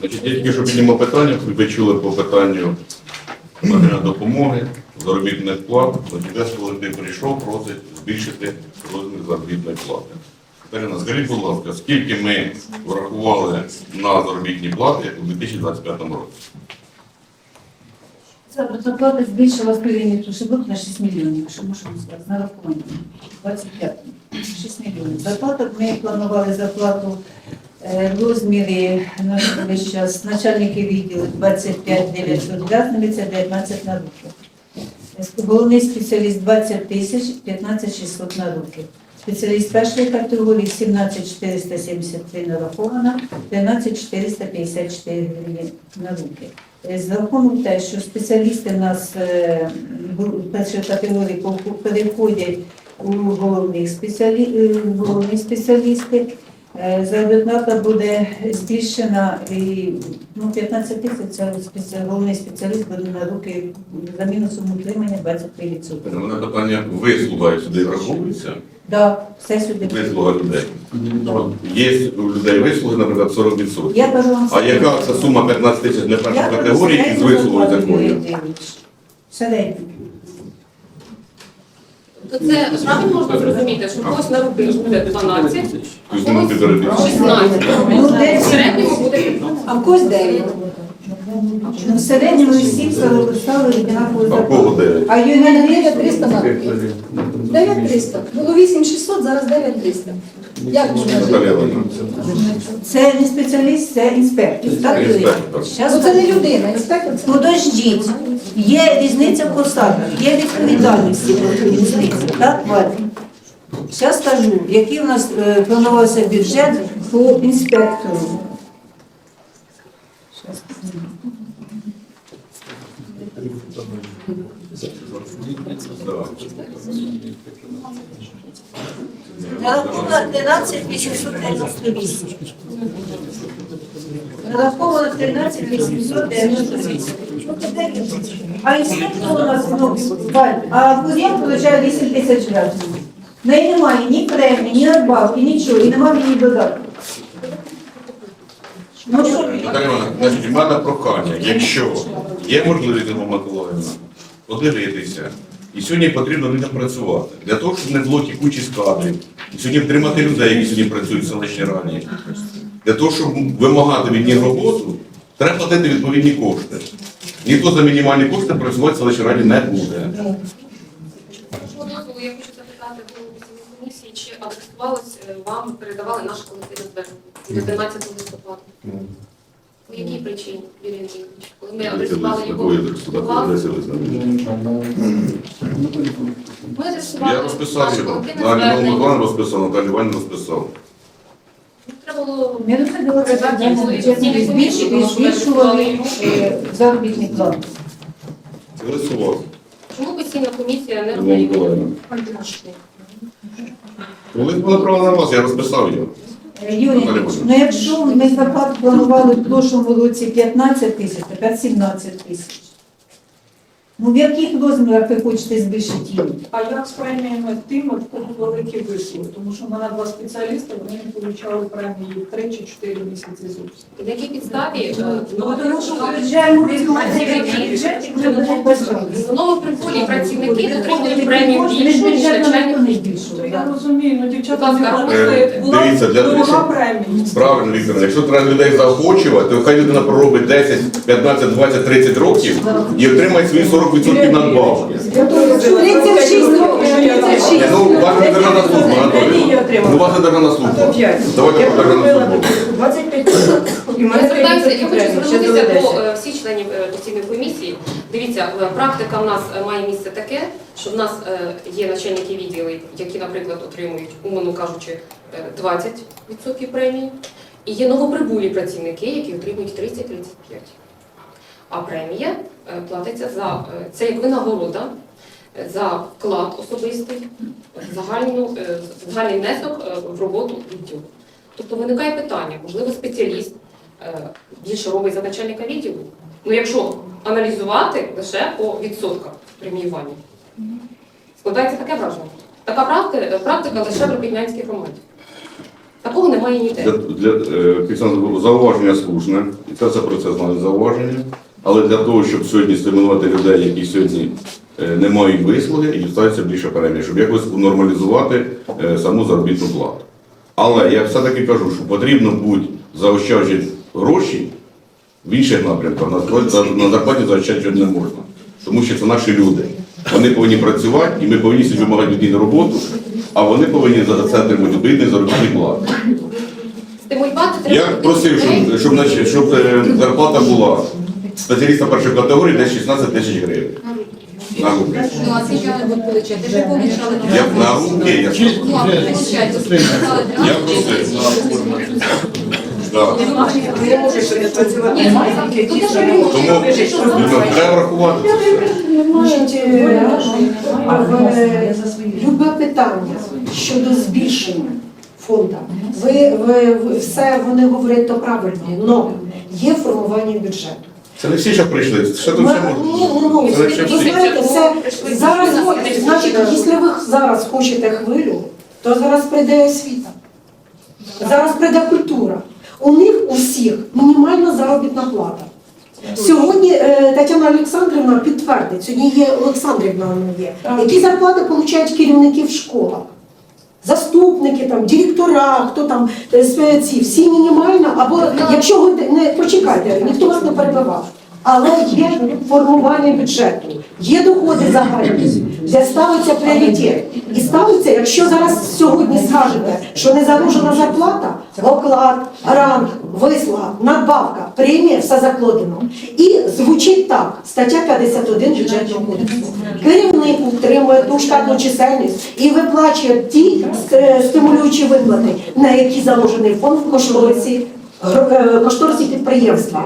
Значить, я тільки що піднімав питання, ви чули по питанню допомоги, заробітних плат. Весь колектив прийшов, просить збільшити розмір заробітної плати. Тарина, скажіть, будь ласка, скільки ми врахували на заробітні плати у 2025 році? Зарплата збільшилась порівняно Тушебок на 6 мільйонів, що можемо сказати, на рахунок 25 6 мільйонів. Зарплату ми планували зарплату розмірі на час начальники відділу 25 900 це 19 на руки. Е, Головний спеціаліст 20 тисяч, 15 600 на руки. Спеціаліст першої категорії 17 473 нарахована, 13 454 гривні на руки. Е, З рахунок те, що спеціалісти нас е, першої категорії переходять у головних спеціалі... е, головні спеціалісти, е, заробітна буде збільшена і ну, 15 тисяч це головний спеціаліст буде на руки за мінусом утримання 23%. У мене питання вислуга сюди враховується? Да, все сюди. Вислуга людей. Є у людей вислуги, наприклад, 40%. Я кажу вам А яка це сума 15 тисяч не першої категорії із вислугою? Андрійович. Середню. Це правильно можна зрозуміти, що когось на руки буде 12, а когось 16. Ну, В середньому буде 15. А в когось 9. Ну, в середньому всі ставили однакову А в кого 9? А Юрій Андрійович 300 на. 9300. Було 8600, зараз 9300. Як можна жити? Наталія. Це не спеціаліст, це інспектор. Так, Юрій? Інспектор. Щас Ну це не людина, інспектор це Подождіть, є різниця в посадах, є відповідальності різниця, так, Валя? Зараз скажу, який у нас е, планувався бюджет по інспектору. Щас. Нараховано 13 898. Нараховано 13 898. А інспектор у нас, ну, а кур'єр получає 8 тисяч гривень. В неї немає ні премії, ні надбавки, нічого, і немає мені додатку. Ну що, в мене прохання, якщо є можливість, Ірина Миколаївна, подивитися, і сьогодні потрібно людям працювати. Для того, щоб не було тікучість кадрів, і сьогодні втримати людей, які сьогодні працюють в селищній раді. Для того, щоб вимагати від них роботу, треба платити відповідні кошти. Ніхто за мінімальні кошти працювати в селищній раді не буде. Я хочу запитати до комісії, чи адресувалось е, вам, передавали наше колективне звернення від 11 листопада? По якій причині, Юрій Андрійович? Коли ми адресували його до вас, ми адресували Я розписав його. колективне Наталія звернення. Миколаївна розписав, Наталія Іванівна розписав. Треба було не доходило це питання бюджетних збільшували е, заробітні плати. Голосував. Чому постійна комісія не Ірина розглядає? Миколаївна. Коли було право на вас, я розписав його. Е, Юрій, ну якщо ми запад планували в прошлому році 15 тисяч, тепер 17 тисяч. Ну в яких розмірах ви хочете збільшити її? А як з преміями тим, в кого великі вислуги? Тому що в мене два спеціалісти, вони не отримали премії 3 чи 4 місяці зовсім. На якій підставі? е, Ну, тому що виїжджаємо в бюджеті, вже буде безпеки. Знову приходять працівники, отримують премію більше, ніж начальник. То я розумію, ну дівчата не е, була дивіться, для того, щоб- премія. Правильно, Віктор, якщо треба людей заохочувати, то хай людина проробить 10, 15, 20, 30 років і отримає свої 40% надбавки. Чоловік це 6 років, це 6. Ну, у вас не державна служба, Анатолій. Ну, у державна служба. Давайте про державну службу. 25 і мене звертаюся, я хочу звернутися до е, всіх членів е, постійної комісії. Дивіться, е, практика в нас е, має місце таке, що в нас е, є начальники відділів, які, наприклад, отримують, умовно кажучи, е, 20% премії, і є новоприбулі працівники, які отримують 30-35. А премія е, платиться за е, це як винагорода е, за вклад особистий, загальну, загальний внесок в роботу відділу. Тобто виникає питання, можливо, спеціаліст більше робить за начальника відділу. Ну, якщо аналізувати лише по відсотках преміювання, складається таке враження. Така практика, практика лише в Робітнянській громаді. Такого немає ніде. Для, для, зауваження слушне, і це все про це знають зауваження. Але для того, щоб сьогодні стимулювати людей, які сьогодні е, не мають вислуги, і ставиться більше премії, щоб якось нормалізувати е, саму заробітну плату. Але я все-таки кажу, що потрібно будь заощаджувати гроші в інших напрямках. На зарплаті- На заощаджувати не можна. Тому що це наші люди. Вони повинні працювати, і ми повинні собі вимагати від них роботу, а вони повинні за це отримати відповідні заробітні плати. Я просив, людей. щоб, щоб, щоб е, зарплата була спеціаліста першої категорії десь 16 тисяч гривень. На руки. Ну, а скільки вони будуть получати? Вже помічали. Я на руки, я сказав. Ну, а ви получаєте, сказали, Я просив. Да. Ні, тут теж не. Тому ну, треба врахувати. Значить, е, в- любе питання щодо збільшення фонду. Ви, ви, ви все вони говорять то правильно, але є формування бюджету. Це не всі ще прийшли. Ще тут Ми- ще ні, ні, ні, Це ще ви всі. знаєте, все зараз, значить, якщо ви зараз хочете хвилю, то зараз прийде освіта, зараз прийде культура. У них усіх мінімальна заробітна плата. Сьогодні е, Тетяна Олександрівна підтвердить, сьогодні є Олександрівна у є, які зарплати отримують керівники в школах. Заступники, там, директора, хто там е, ці, всі мінімально, або якщо ви не почекайте, ніхто вас не перебивав. Але є формування бюджету, є доходи загальні, де ставиться пріоритет. І ставиться, якщо зараз сьогодні скажете, що не заложена зарплата, оклад, ранг, вислуга, надбавка, премія, все закладено. І звучить так, стаття 51 бюджетного кодексу. Керівник утримує ту штатну чисельність і виплачує ті е, стимулюючі виплати, на які заложений фонд в кошторисі кошторисі підприємства.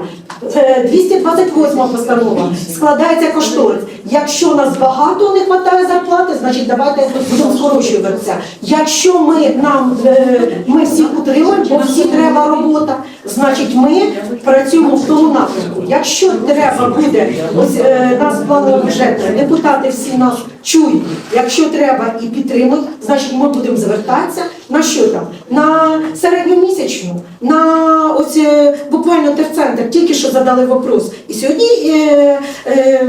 Е, 228 постанова складається кошторис. Якщо нас багато не вистачає зарплати, значить давайте будемо скорочуватися. Якщо ми нам е, ми всіх утримуємо, бо всі треба робота, значить ми працюємо в тому напрямку. Якщо треба буде ось е, нас планово бюджетне, депутати всі нас чують. Якщо треба і підтримують, значить ми будемо звертатися на що там? На середньомісячну, на ось е, буквально терцентр, тільки що задали вопрос. І сьогодні е, е,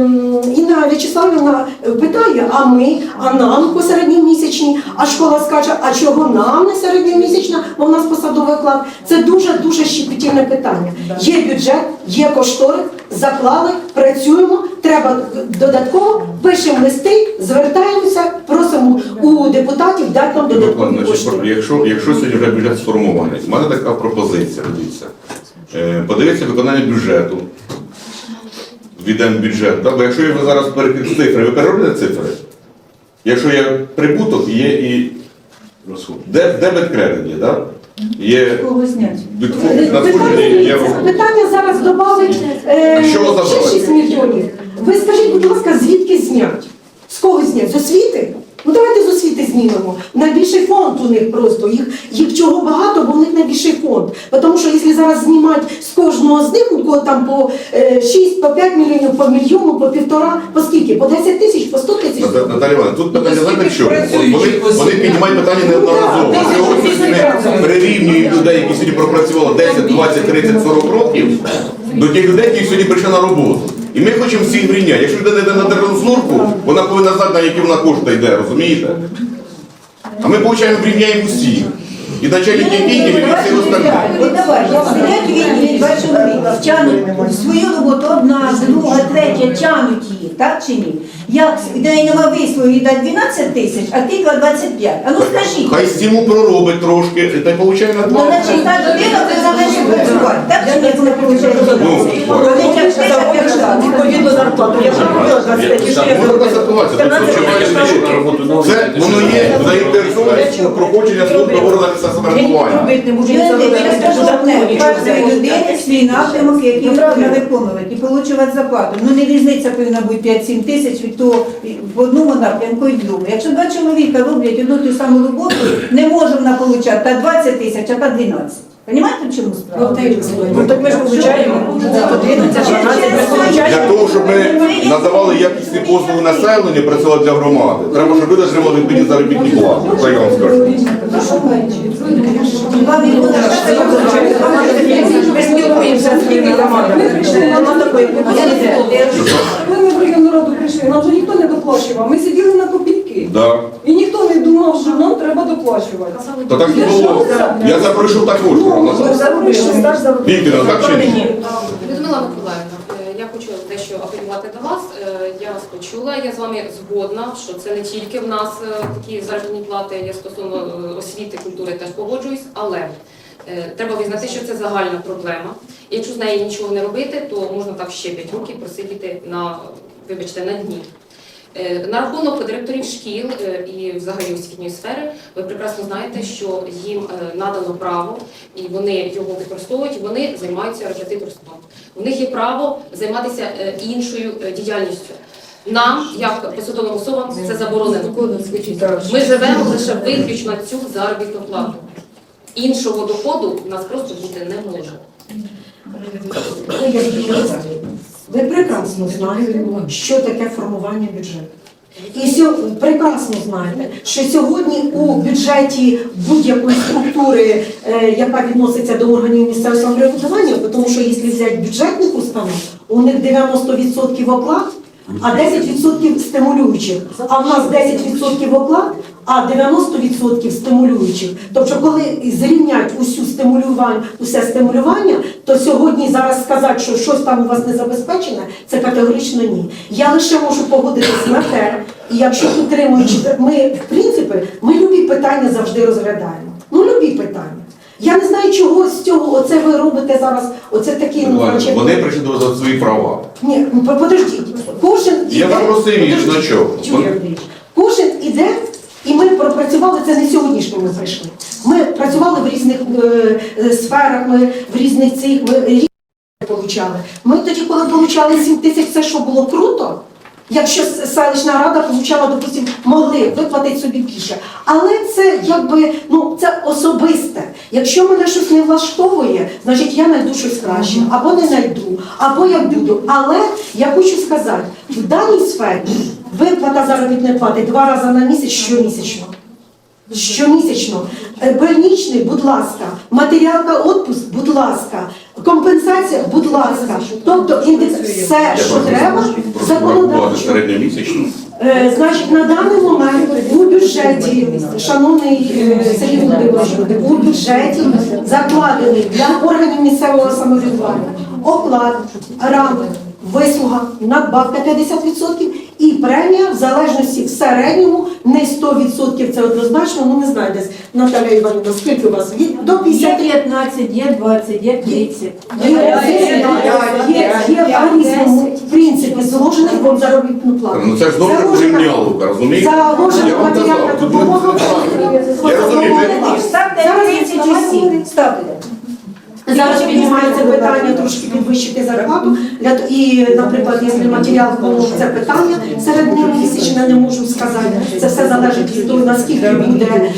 Інна В'ячеславівна питає, а ми, а нам по середньомісячній, а школа скаже, а чого нам не середньомісячна, бо в нас посадовий оклад. Це дуже-дуже щепетільне питання. Є бюджет, є кошторис, заклали, працюємо, треба додатково, пишемо листи, звертаємося, просимо у депутатів дати нам додаткові кошти. якщо, якщо сьогодні вже бюджет сформований, в мене така пропозиція, дивіться. Е, Подивіться виконання бюджету. Введемо бюджет. Да? Бо якщо ви зараз перекрити цифри, ви переробите цифри. Якщо є прибуток, є і розход. Де, дебет кредит є, да? Є Питання, питання зараз е, ще 6 мільйонів. Ви скажіть, будь ласка, звідки знять? З кого знять? З освіти? Ну давайте з освіти знімемо. Найбільший фонд у них просто. Їх, їх чого багато, бо в них найбільший фонд. Тому що якщо зараз знімати з кожного з них, у кого там по е, 6, по 5 мільйонів, по мільйону, по півтора, по скільки? По 10 тисяч, по 100 тисяч. Ната- Наталя Івановна, тут питання знаєте в чому? працюючих Вони, вони піднімають питання неодноразово. Ну, Сьогодні ми прирівнюють людей, які сьогодні пропрацювали 10, 20, 30, 40 років, до тих людей, які сьогодні прийшли на роботу. І ми хочемо всіх рівняти. Якщо людина йде на держслужбу, вона повинна знати, на які вона кошти йде, розумієте? А ми, виходить, рівняємо усіх. І начальник відділів, і всі остальні. Давай, сидять відділі два чоловіка, тянуть свою роботу одна, друга, третя, тянуть її, так чи ні? Як де нема вислуги, дать 12 тисяч, а ти 25. А ну скажіть. Хай стіму проробить трошки, та й получає на Ну, плату. значить, та людина ще працювати, так чи ні, коли получає Ну, зарплату. Відповідно зарплату. Я вже говорила 25 тисяч. Ну, така ситуація. Тобто, що має бути? Це воно є заінтересованість у проходження служби органів місцевого самоврядування. робити не можу, кожної людини свій напрямок, який повинна виконувати, і отримувати зарплату. Ну не різниця повинна бути 5-7 тисяч від того в одному напрямку і в другому. Якщо два чоловіка роблять одну ту саму роботу, не може вона отримати та 20 тисяч, а та 12. Понимаєте, в чому справа? Ну так ми ж получаємо. Для того, щоб ми надавали якісні послуги населенню, працювали для громади, треба, щоб люди отримали відповідні заробітні плати. Це я вам скажу. Ми спілкуємося з тими громадами. Ми прийшли, нам вже ніхто не доплачував. Ми сиділи на копійки. Да. І ніхто не думав, що нам треба доплачувати. То так і було. Я пройшов також. назад. Так чи ні? Людмила Миколаївна, е, я хочу дещо апелювати до вас. Е, Я вас почула, я з вами згодна, що це не тільки в нас е, такі заробітні плати, я стосовно освіти, культури теж погоджуюсь, але треба визнати, що це загальна проблема. І Якщо з нею нічого не робити, то можна так ще 5 років просидіти на, вибачте, на дні. Е, На рахунок директорів шкіл е, і взагалі освітньої сфери, ви прекрасно знаєте, що їм е, надано право, і вони його використовують, вони займаються репетиторством. У них є право займатися іншою діяльністю. Нам, як посадовим особам, це заборонено. Ми живемо лише виключно цю заробітну плату. Іншого доходу у нас просто бути не може. Ви прекрасно знаєте, що таке формування бюджету. І сьо- прекрасно знаєте, що сьогодні у бюджеті будь-якої структури, е, яка відноситься до органів місцевого самоврядування, тому що якщо взяти бюджетних установ, у них 90% оклад, а 10% стимулюючих. А в нас 10% оклад, а 90% стимулюючих. Тобто, коли зрівнять усю стимулювання, усе стимулювання, то сьогодні зараз сказати, що щось там у вас не забезпечене, це категорично ні. Я лише можу погодитися на те, і якщо підтримуючи, ми в принципі, ми любі питання завжди розглядаємо. Ну, любі питання. Я не знаю, чого з цього оце ви робите зараз. Оце такі ну, значить, Вони прийшли за свої права. ні, подождіть. Кожен Я попросив їх значок. Кожен пропрацювали це не сьогоднішньо. Ми прийшли. Ми працювали в різних е, е, сферах, ми в різних цих ми різні получали. Ми тоді, коли получали 7 тисяч, це що було круто. Якщо селищна рада получала, допустим, могли виплатити собі більше. Але це якби ну це особисте. Якщо мене щось не влаштовує, значить я знайду щось краще, або не знайду, або я буду. Але я хочу сказати, в даній сфері виплата заробітної плати два рази на місяць щомісячно. Щомісячно. Е, Больничний, будь ласка, матеріалка відпуск, будь ласка, компенсація, будь ласка. Тобто індекс, все, що треба, законодавчо. Е, Значить, на даний момент у бюджеті, шановний е, Сергій Володимирович, у бюджеті закладений для органів місцевого самоврядування оклад, ранг, вислуга, надбавка 50% і премія в залежності в середньому не 100%, це однозначно, ну не знаю десь, Наталя Іванівна, скільки у вас? Від- До Є 50 15, є 20, є 30. Є, є, є, є по-різному принципи заложені в заробітну плату. Ну це ж знову Заложена- рівняловка, розумієте? Заложена Я вам матеріальна казав, тут допомога. Я розумію, ми- Ставте 30 усі. Ставте. Зараз піднімається питання трошки підвищити зарплату. І, наприклад, якщо матеріал було це питання серед місячне, не можу сказати. Це все залежить від того, наскільки буде е,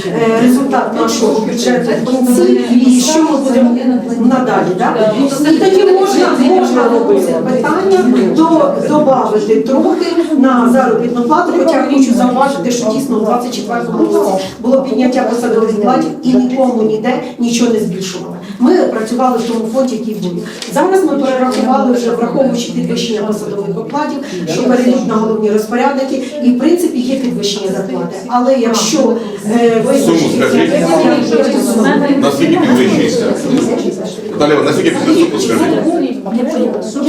результат нашого бюджету в кінці і що ми будемо надалі. Да? І тоді можна, можна робити питання до додати трохи на заробітну плату, хоча хочу зауважити, що дійсно у 24 році було підняття посадових платів і нікому ніде нічого не збільшували. Ми працювали в тому фонді, який був. Зараз ми перерахували вже враховуючи підвищення посадових окладів, що перейдуть на головні розпорядники, і в принципі є підвищення зарплати. Але якщо е, ви Суму. Наскільки підвищується? Наталя, наскільки підвищується, скажіть?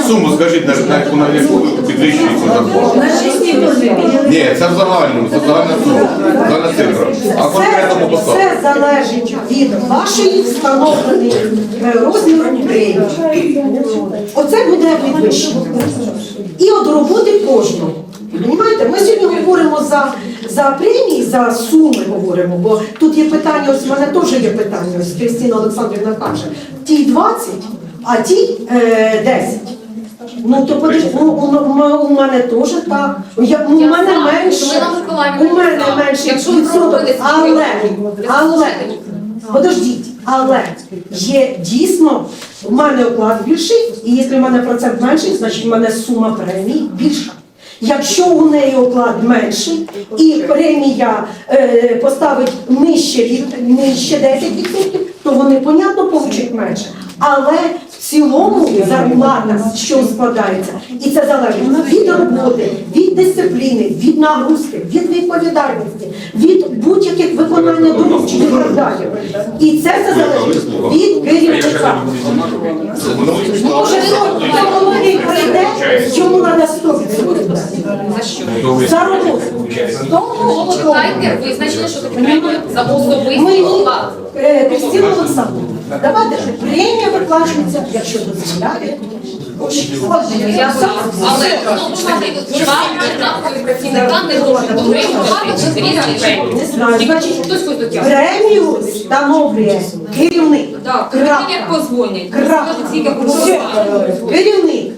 Суму скажіть, на, на, яку- на яку підвищується зарплата? На 6 мільйонів. Ні, це в загальному, це загальна сума, загальна цифра. А конкретно по Це, посаді? це залежить від вашої встановленої е, розміру премії. Оце буде підвищення. І від роботи кожного. Понімаєте? Ми сьогодні говоримо за, за премії, за суми говоримо, бо тут є питання, ось в мене теж є питання, ось Кристина Олександрівна каже, тій 20, а тій е, 10. Ну то подивись, ну, у, у, у мене теж так. Я, у Я мене знаю, менше. Миколаївна У мене менше Якщо ви відсоток, проводите але, але, подождіть, Але є дійсно, в мене оклад більший, і якщо в мене процент менший, значить в мене сума премій більша. Якщо у неї оклад менший і премія е, поставить нижче від нижче 10%, то вони, понятно, получать менше. Але цілому зарплата, що складається, і це залежить від роботи, від дисципліни, від нагрузки, від відповідальності, від будь-яких виконання доручень і так далі. І це все залежить від керівника. Може, хто прийде, йому треба 100%. За що? За роботу. Тому Читайте визначення, що премія за особистий оклад. е, Кристина Олександровна, давайте ж премія виплачується, якщо дозволяє. Але ну, працівника не отримувати премію встановлює керівник. Керівник було. Керівник.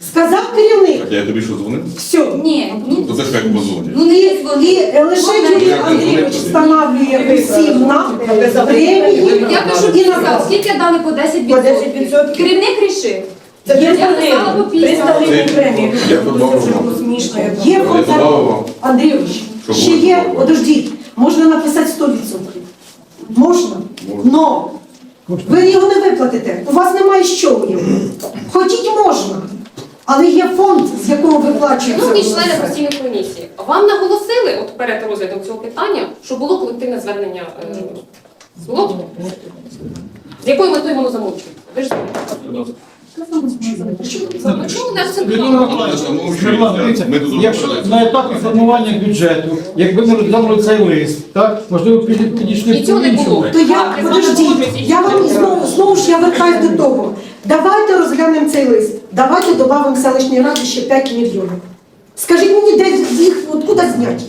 Сказав керівник. Я тобі що дзвонив? Все. Ні, ну, То це ж як позвонять. ну не І, дзвони. лише Юрій Андрійович встановлює всім нам премію Я кажу, і писав, наказ. скільки дали по 10%. По 10%. Керівник рішив. Це Я написала по 50. 300 премії. Я добавив вам. Є Я добавив вам. Андрійович, Що ще можна є, добавити? подождіть, можна написати 100%. Можна. Но ви його не виплатите. У вас немає з чого його. Хотіть можна. Але є фонд, з якого виплачується. Шановні члени постійної комісії, вам наголосили от перед розглядом цього питання, що було колективне звернення е, було? З якою метою воно замовчується? Ви ж знаєте. Якщо на етапі формування бюджету, якби ми розглянули цей лист, так, можливо, підійшли не було. То я, подождіть, я вам знову, знову ж я вертаюсь до того. Давайте розглянемо цей лист. Давайте додамо селищній раді ще 5 мільйонів. Скажіть мені, де їх, откуда зняти?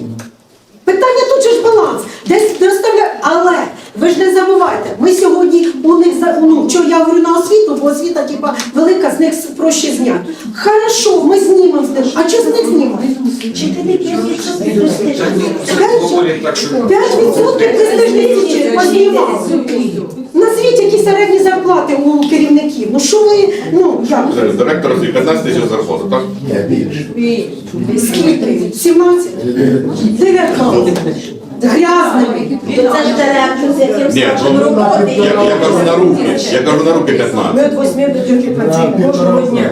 Питання тут же ж баланс. Десь доставляє, але ви ж не забувайте, ми сьогодні у них за ну що я говорю на освіту, бо освіта типа велика, з них проще зняти. Хорошо, ми знімемо з них. А що з них знімати? П'ять відсотків престижності познімали. Назвіть, які середні зарплати у керівників. Ну що ви, ну як? Директор 15 тисяч зарплата, так? Скільки? 17? 19. Грязними. То це ж директор, з яким Ні, стажем ну, роботи. Я, я кажу на руки, я кажу на руки 15. Ми від 8 до 3 працюємо кожного дня.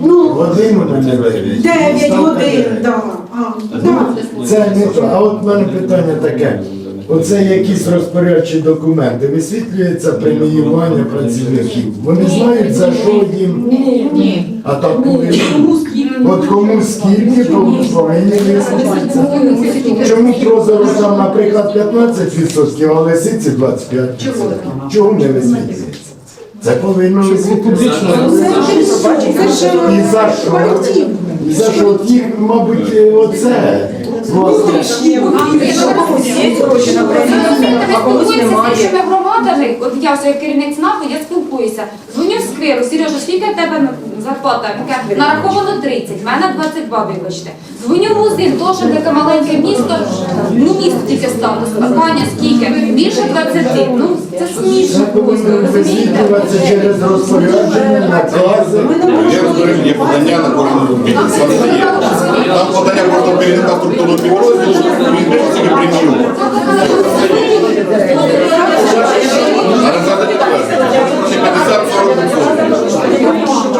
Ну, Годину мене 9 годин, да. А. Це не то. А от в мене питання таке. Оце якісь розпорядчі документи. Висвітлюється преміювання працівників. Вони знають, за що їм. Ні. А так повинно. От кому скільки, тому повинні висвітлитися. Чому прозоро там, наприклад, 15%, а лисиці 25%? Чого не висвітлюється? Це повинно висвітлюватися. І за що? колектив. І за що от їх, мабуть, е, оце громадами, от я вже як керівник ЦНАПу, я спілкуюся. Дзвоню в скверу, Сережа, скільки в тебе зарплата? Він нараховано 30, в мене 22, вибачте. Дзвоню в музин, теж таке маленьке місто, ну місто тільки статус, Аня скільки? Більше 20. Ну, це смішно просто, розумієте? висвітлюватися через розпорядження, накази. Я розбережу, є подання на кожну Там подання кожного керівника структурного підрозділу, він теж собі премію. Зараз. Чи 50-40%.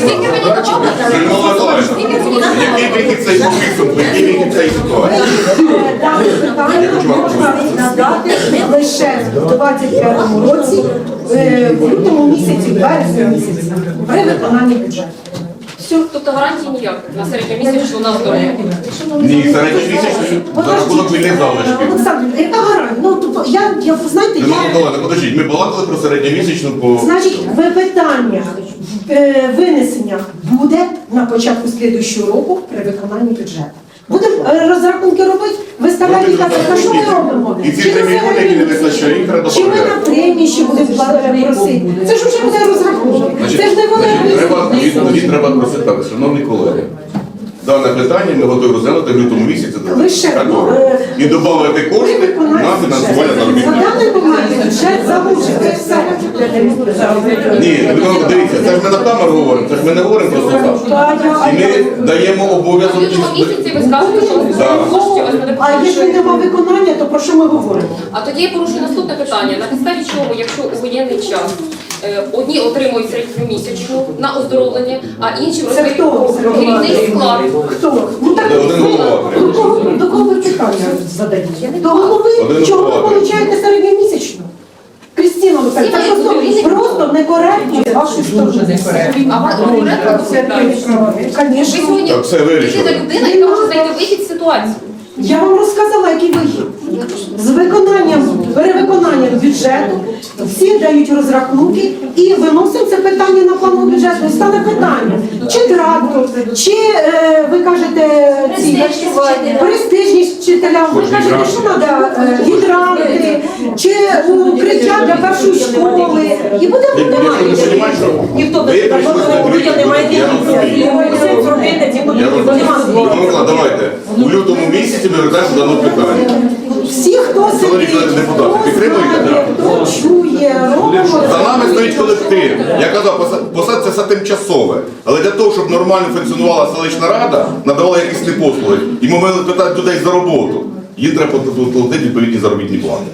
Скільки мені почали? Людмила Миколаївна, Який вихід цей по підсумку, який вихід цієї ситуації? Дане питання можна надати лише в 25 році, е, в лютому місяці, в березні місяці, при виконанні бюджету. Все, тобто гарантій ніяких на середньомісячну на здоров'я. Ні, середньомісячно за рахунок вільних залишків. Олександр, яка гарантія? Ну, тобто, я, я, знаєте, Нема я... Миколаївна, подождіть, ми балакали про середньомісячну по... Значить, ви питання е, винесення буде на початку слідуючого року при виконанні бюджету. Будемо е, розрахунки робити, виставляти і казати, «Та що ми робимо? І ці три мільйони, які не середньому що їх треба Чи ми на премії ще будемо просити? Це ж вже буде розрахунок. Це ж не вони треба, треба просити так, шановні колеги. Дане питання ми готові розглянути в лютому місяці. Лише, ну, е, і додати кошти на фінансування заробітної На плати. даний момент бюджет залучити все. Ні, дивіться, це ж ми на камеру говоримо, це ж ми не говоримо просто так. Та я- І ми даємо В обов'язок. лютому місяці ви скажете, що Да. коштів у вас А якщо нема виконання, то про що ми говоримо? А тоді я порушую наступне питання. На підставі чого, якщо у воєнний час одні отримують середньомісячну на оздоровлення, а інші Це хто керівний склад. Хто? Ну так Де до кого, до кого ви питання задаєте? До голови, чого ви голова. получаєте середньомісячно? Крістіна це просто, просто некоректно з вашої сторони. А конкретно Ви Звісно. сьогодні все єдина вирішили. людина, яка може знайти вихід з ситуації. Я вам розказала, який вихід. З виконанням, перевиконанням бюджету всі дають розрахунки і виносимо це питання на плану бюджету. І стане питання, чи трактор, чи е, ви кажете ці престижність вчителям, ви кажете, що треба гідранти, чи укриття для першої школи. І будемо Я далі. розумію, що Ніхто без прийшли такого з людям немає Я дивіться. розумію. Все зробити, Я будуть давайте. У лютому місяці ми розглядаємо дане питання. Всі, хто сидить, депутати, хто підтримуєте? хто чує, робимо. За нами стоїть колектив. Я казав, поса- посад це все тимчасове. Але для того, щоб нормально функціонувала селищна рада, надавала якісь послуги, і ми мали питати людей за роботу. Їм треба платити відповідні заробітні плати.